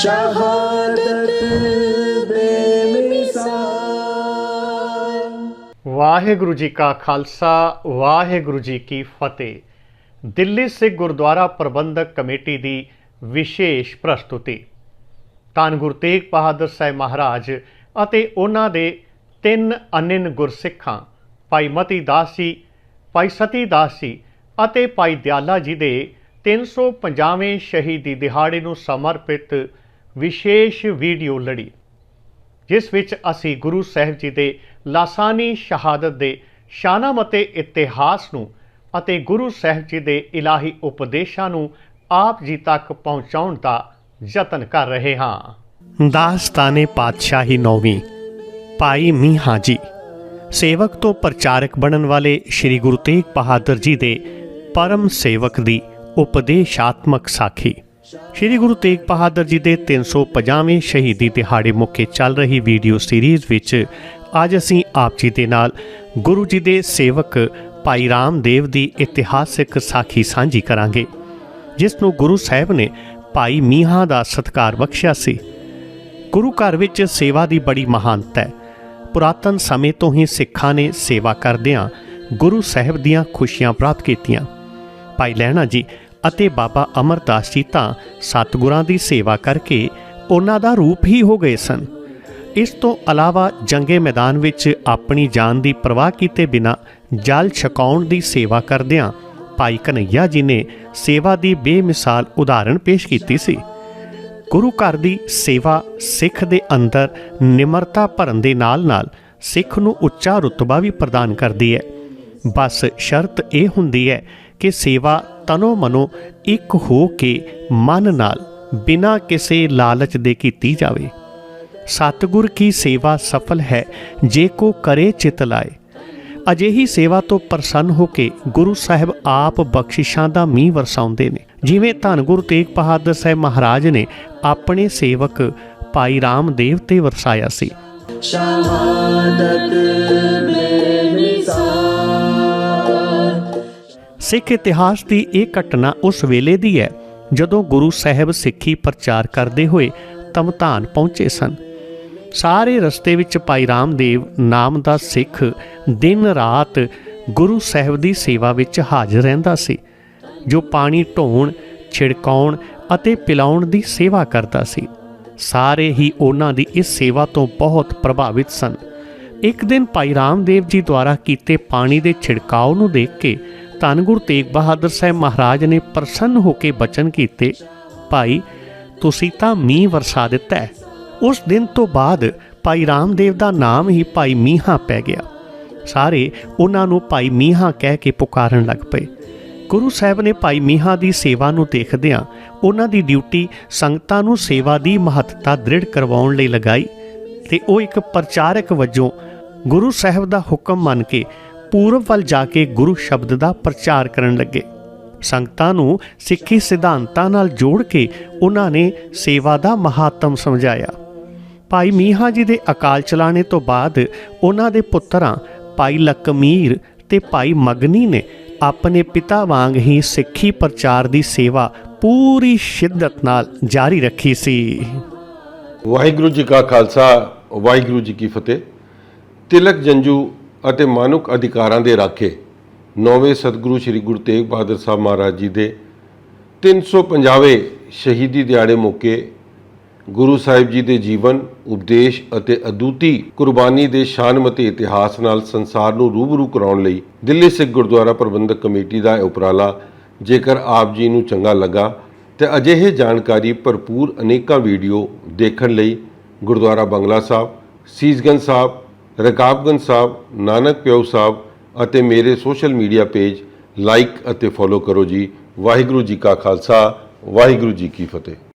ਸ਼ਹਾਦਤ ਬੇਮਿਸਾਲ ਵਾਹਿਗੁਰੂ ਜੀ ਕਾ ਖਾਲਸਾ, ਵਾਹਿਗੁਰੂ ਜੀ ਕੀ ਫਤਿਹ। ਦਿੱਲੀ ਸਿੱਖ ਗੁਰਦੁਆਰਾ ਪ੍ਰਬੰਧਕ ਕਮੇਟੀ ਦੀ ਵਿਸ਼ੇਸ਼ ਪ੍ਰਸਤੁਤੀ। ਧੰਨ ਗੁਰੂ ਤੇਗ ਬਹਾਦਰ ਸਾਹਿਬ ਮਹਾਰਾਜ ਅਤੇ ਉਹਨਾਂ ਦੇ ਤਿੰਨ ਅਨਿਨ ਗੁਰਸਿੱਖਾਂ, ਭਾਈ ਮਤੀ ਦਾਸ ਜੀ, ਭਾਈ ਸਤੀ ਦਾਸ ਜੀ ਅਤੇ ਭਾਈ ਦਿਆਲਾ ਜੀ ਦੇ 350ਵੇਂ ਸ਼ਹੀਦੀ ਦਿਹਾੜੇ ਨੂੰ ਸਮਰਪਿਤ ਵਿਸ਼ੇਸ਼ ਵੀਡੀਓ ਲੜੀ, ਜਿਸ ਵਿੱਚ ਅਸੀਂ ਗੁਰੂ ਸਾਹਿਬ ਜੀ ਦੇ ਲਾਸਾਨੀ ਸ਼ਹਾਦਤ ਦੇ ਸ਼ਾਨਾਮ ਅਤੇ ਇਤਿਹਾਸ ਨੂੰ ਅਤੇ ਗੁਰੂ ਸਾਹਿਬ ਜੀ ਦੇ ਇਲਾਹੀ ਉਪਦੇਸ਼ਾਂ ਨੂੰ ਆਪ ਜੀ ਤੱਕ ਪਹੁੰਚਾਉਣ ਦਾ ਯਤਨ ਕਰ ਰਹੇ ਹਾਂ। ਦਾਸਤਾਨੇ ਪਾਤਸ਼ਾਹੀ ਨੌਵੀਂ, ਭਾਈ ਮੀਹਾਂ ਜੀ, ਸੇਵਕ ਤੋਂ ਪ੍ਰਚਾਰਕ ਬਣਨ ਵਾਲੇ ਸ੍ਰੀ ਗੁਰੂ ਤੇਗ ਬਹਾਦਰ ਜੀ ਦੇ ਪਰਮ ਸੇਵਕ ਦੀ ਉਪਦੇਸ਼ਾਤਮਕ ਸਾਖੀ। ਸ੍ਰੀ ਗੁਰੂ ਤੇਗ ਬਹਾਦਰ ਜੀ ਦੇ 350ਵੇਂ ਸ਼ਹੀਦੀ ਦਿਹਾੜੇ ਮੌਕੇ ਚੱਲ ਰਹੀ ਵੀਡੀਓ ਸੀਰੀਜ਼ ਵਿੱਚ ਅੱਜ ਅਸੀਂ ਆਪ ਜੀ ਦੇ ਨਾਲ ਗੁਰੂ ਜੀ ਦੇ ਸੇਵਕ ਭਾਈ ਰਾਮਦੇਵ ਦੀ ਇਤਿਹਾਸਿਕ ਸਾਖੀ ਸਾਂਝੀ ਕਰਾਂਗੇ, ਜਿਸ ਨੂੰ ਗੁਰੂ ਸਾਹਿਬ ਨੇ ਭਾਈ ਮੀਹਾਂ ਦਾ ਸਤਕਾਰ ਬਖਸ਼ਿਆ ਸੀ। ਗੁਰੂ ਘਰ ਵਿੱਚ ਸੇਵਾ ਦੀ ਬੜੀ ਮਹਾਨਤਾ ਹੈ। ਪੁਰਾਤਨ ਸਮੇਂ ਤੋਂ ਹੀ ਸਿੱਖਾਂ ਨੇ ਸੇਵਾ ਕਰਦਿਆਂ ਗੁਰੂ ਸਾਹਿਬ ਦੀਆਂ ਖੁਸ਼ੀਆਂ ਪ੍ਰਾਪਤ ਕੀਤੀਆਂ। ਭਾਈ ਲਹਿਣਾ ਜੀ ਅਤੇ ਬਾਬਾ ਅਮਰਦਾਸ ਜੀ ਤਾਂ ਸਤਿਗੁਰਾਂ ਦੀ ਸੇਵਾ ਕਰਕੇ ਉਹਨਾਂ ਦਾ ਰੂਪ ਹੀ ਹੋ ਗਏ ਸਨ। ਇਸ ਤੋਂ ਇਲਾਵਾ ਜੰਗੇ ਮੈਦਾਨ ਵਿੱਚ ਆਪਣੀ ਜਾਨ ਦੀ ਪਰਵਾਹ ਕੀਤੇ ਬਿਨਾ ਜਲ ਛਕਾਉਣ ਦੀ ਸੇਵਾ ਕਰਦਿਆਂ ਭਾਈ ਕਨਈਆ ਜੀ ਨੇ ਸੇਵਾ ਦੀ ਬੇਮਿਸਾਲ ਉਦਾਹਰਣ ਪੇਸ਼ ਕੀਤੀ ਸੀ। ਗੁਰੂ ਘਰ ਦੀ ਸੇਵਾ ਸਿੱਖ ਦੇ ਅੰਦਰ ਨਿਮਰਤਾ ਭਰਨ ਦੇ ਨਾਲ-ਨਾਲ ਸਿੱਖ ਨੂੰ ਉੱਚਾ ਰੁਤਬਾ ਵੀ ਪ੍ਰਦਾਨ ਕਰਦੀ ਹੈ। ਬਸ ਸ਼ਰਤ ਇਹ ਹੁੰਦੀ ਹੈ ਕਿ ਸੇਵਾ ਤਨੋ ਮਨੋ ਇੱਕ ਹੋ ਕੇ ਮਨ ਨਾਲ ਬਿਨਾਂ ਕਿਸੇ ਲਾਲਚ ਦੇ ਕੀਤੀ ਜਾਵੇ। ਸਤਿਗੁਰ ਕੀ ਸੇਵਾ ਸਫਲ ਹੈ, ਜੇ ਕੋ ਕਰੇ ਚਿਤ ਲਾਏ। ਅਜਿਹੀ ਸੇਵਾ ਤੋਂ ਪ੍ਰਸੰਨ ਹੋ ਕੇ ਗੁਰੂ ਸਾਹਿਬ ਆਪ ਬਖਸ਼ਿਸ਼ਾਂ ਦਾ ਮੀਂਹ ਵਰਸਾਉਂਦੇ ਨੇ। ਜਿਵੇਂ ਧੰਨ ਗੁਰੂ ਤੇਗ ਬਹਾਦਰ ਸਾਹਿਬ ਮਹਾਰਾਜ ਨੇ ਆਪਣੇ ਸੇਵਕ ਭਾਈ ਰਾਮਦੇਵ ਤੇ ਵਰਸਾਇਆ ਸੀ। ਸ਼ਹਾਦਤ ਬੇਮਿਸਾਲ ਸਿੱਖ ਇਤਿਹਾਸ ਦੀ ਇਹ ਘਟਨਾ ਉਸ ਵੇਲੇ ਦੀ ਹੈ, ਜਦੋਂ ਗੁਰੂ ਸਾਹਿਬ ਸਿੱਖੀ ਪ੍ਰਚਾਰ ਕਰਦੇ ਹੋਏ ਤਮਤਾਨ ਪਹੁੰਚੇ ਸਨ। ਸਾਰੇ ਰਸਤੇ ਵਿੱਚ ਭਾਈ ਰਾਮਦੇਵ ਨਾਮ ਦਾ ਸਿੱਖ ਦਿਨ ਰਾਤ ਗੁਰੂ ਸਾਹਿਬ ਦੀ ਸੇਵਾ ਵਿੱਚ ਹਾਜ਼ਰ ਰਹਿੰਦਾ ਸੀ, ਜੋ ਪਾਣੀ ਢੋਣ, ਛਿੜਕਾਉਣ ਅਤੇ ਪਿਲਾਉਣ ਦੀ ਸੇਵਾ ਕਰਦਾ ਸੀ। ਸਾਰੇ ਹੀ ਉਹਨਾਂ ਦੀ ਇਸ ਸੇਵਾ ਤੋਂ ਬਹੁਤ ਪ੍ਰਭਾਵਿਤ ਸਨ। ਇੱਕ ਦਿਨ ਭਾਈ ਰਾਮਦੇਵ ਜੀ ਦੁਆਰਾ ਕੀਤੇ ਪਾਣੀ ਦੇ ਛਿੜਕਾਓ ਨੂੰ ਦੇਖ ਕੇ ਧੰਨ ਗੁਰੂ ਤੇਗ ਬਹਾਦਰ ਸਾਹਿਬ ਮਹਾਰਾਜ ਨੇ ਪ੍ਰਸੰਨ ਹੋ ਕੇ ਬਚਨ ਕੀਤੇ, ਭਾਈ, ਤੁਸੀਂ ਤਾਂ ਮੀਂਹ ਵਰਸਾ ਦਿੱਤਾ ਉਸ ਦਿਨ ਤੋਂ ਬਾਅਦ ਭਾਈ ਰਾਮਦੇਵ ਦਾ ਨਾਮ ਹੀ ਭਾਈ ਮੀਹਾਂ ਪੈ ਗਿਆ। ਸਾਰੇ ਉਹਨਾਂ ਨੂੰ ਭਾਈ ਮੀਹਾਂ ਕਹਿ ਕੇ ਪੁਕਾਰਨ ਲੱਗ ਪਏ। ਗੁਰੂ ਸਾਹਿਬ ਨੇ ਭਾਈ ਮੀਹਾਂ ਦੀ ਸੇਵਾ ਨੂੰ ਦੇਖਦਿਆਂ ਉਹਨਾਂ ਦੀ ਡਿਊਟੀ ਸੰਗਤਾਂ ਨੂੰ ਸੇਵਾ ਦੀ ਮਹੱਤਤਾ ਦ੍ਰਿੜ ਕਰਵਾਉਣ ਲਈ ਲਗਾਈ ਤੇ ਉਹ ਇੱਕ ਪ੍ਰਚਾਰਕ ਵਜੋਂ ਗੁਰੂ ਸਾਹਿਬ ਦਾ ਹੁਕਮ ਮੰਨ ਕੇ ਪੂਰਬ ਵੱਲ ਜਾ ਕੇ ਗੁਰੂ ਸ਼ਬਦ ਦਾ ਪ੍ਰਚਾਰ ਕਰਨ ਲੱਗੇ। ਸੰਗਤਾਂ ਨੂੰ ਸਿੱਖੀ ਸਿਧਾਂਤਾਂ ਨਾਲ ਜੋੜ ਕੇ ਉਹਨਾਂ ਨੇ ਸੇਵਾ ਦਾ ਮਹਾਤਮ ਸਮਝਾਇਆ। ਭਾਈ ਮੀਹਾਂ ਜੀ ਦੇ ਅਕਾਲ ਚਲਾਣੇ ਤੋਂ ਬਾਅਦ ਉਹਨਾਂ ਦੇ ਪੁੱਤਰਾਂ ਭਾਈ ਲਕਮੀਰ ਤੇ ਭਾਈ ਮਗਨੀ ਨੇ ਆਪਣੇ ਪਿਤਾ ਵਾਂਗ ਹੀ ਸਿੱਖੀ ਪ੍ਰਚਾਰ ਦੀ ਸੇਵਾ ਪੂਰੀ ਸ਼ਿੱਦਤ ਨਾਲ ਜਾਰੀ ਰੱਖੀ ਸੀ। ਵਾਹਿਗੁਰੂ ਜੀ ਕਾ ਖਾਲਸਾ, ਵਾਹਿਗੁਰੂ ਜੀ ਕੀ ਫਤਿਹ। ਤਿਲਕ ਜੰਜੂ ਅਤੇ ਮਾਨੁਕ ਅਧਿਕਾਰਾਂ ਦੇ ਰਾਖੇ। ਨੌਵੇਂ ਸਤਿਗੁਰੂ ਸ੍ਰੀ ਗੁਰੂ ਤੇਗ ਬਹਾਦਰ ਸਾਹਿਬ ਮਹਾਰਾਜ ਜੀ ਦੇ 350ਵੇਂ ਸ਼ਹੀਦੀ ਦਿਹਾੜੇ ਮੌਕੇ ਗੁਰੂ ਸਾਹਿਬ ਜੀ ਦੇ ਜੀਵਨ, ਉਪਦੇਸ਼ ਅਤੇ ਅਦੁੱਤੀ ਕੁਰਬਾਨੀ ਦੇ ਸ਼ਾਨਮਤੀ ਇਤਿਹਾਸ ਨਾਲ ਸੰਸਾਰ ਨੂੰ ਰੂਬਰੂ ਕਰਾਉਣ ਲਈ ਦਿੱਲੀ ਸਿੱਖ ਗੁਰਦੁਆਰਾ ਪ੍ਰਬੰਧਕ ਕਮੇਟੀ ਦਾ ਇਹ ਉਪਰਾਲਾ ਜੇਕਰ ਆਪ ਜੀ ਨੂੰ ਚੰਗਾ ਲੱਗਾ ਤੇ ਅਜਿਹੇ ਜਾਣਕਾਰੀ ਭਰਪੂਰ ਅਨੇਕਾਂ ਵੀਡੀਓ ਦੇਖਣ ਲਈ ਗੁਰਦੁਆਰਾ ਬੰਗਲਾ ਸਾਹਿਬ, ਸੀਸਗੰਜ ਸਾਹਿਬ ਰਕਾਬਗੰਜ ਸਾਹਿਬ, ਨਾਨਕ ਪਿਓ ਸਾਹਿਬ ਅਤੇ ਮੇਰੇ ਸੋਸ਼ਲ ਮੀਡੀਆ ਪੇਜ ਲਾਈਕ ਅਤੇ ਫੋਲੋ ਕਰੋ ਜੀ। ਵਾਹਿਗੁਰੂ ਜੀ ਕਾ ਖਾਲਸਾ, ਵਾਹਿਗੁਰੂ ਜੀ ਕੀ ਫਤਿਹ।